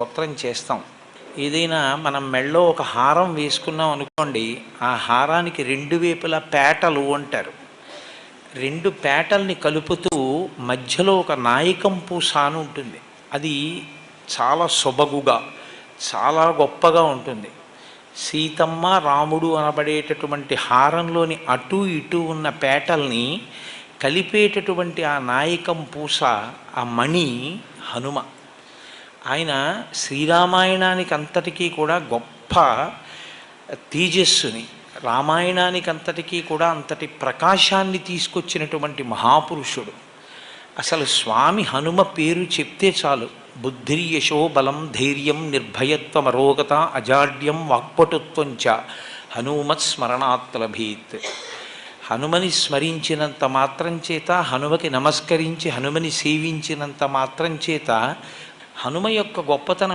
స్తోత్రం చేస్తాం. ఏదైనా మనం మెళ్ళో ఒక హారం వేసుకున్నాం అనుకోండి ఆ హారానికి రెండు వైపులా పేటలు అంటారు. రెండు పేటల్ని కలుపుతూ మధ్యలో ఒక నాయకం పూస అని ఉంటుంది. అది చాలా సొబగుగా చాలా గొప్పగా ఉంటుంది. సీతమ్మ రాముడు అనబడేటటువంటి హారంలోని అటు ఇటు ఉన్న పేటల్ని కలిపేటటువంటి ఆ నాయకం పూస ఆ మణి హనుమ. ఆయన శ్రీరామాయణానికి అంతటికీ కూడా గొప్ప తేజస్సుని రామాయణానికి అంతటికీ కూడా అంతటి ప్రకాశాన్ని తీసుకొచ్చినటువంటి మహాపురుషుడు. అసలు స్వామి హనుమ పేరు చెప్తే చాలు. బుద్ధిర్యశో బలం ధైర్యం నిర్భయత్వం అరోగత అజాడ్యం వాక్పటుత్వం చ హనుమత్ స్మరణాత్లభీత్. హనుమని స్మరించినంత మాత్రం చేత హనుమకి నమస్కరించి హనుమని సేవించినంత మాత్రం చేత హనుమ యొక్క గొప్పతనం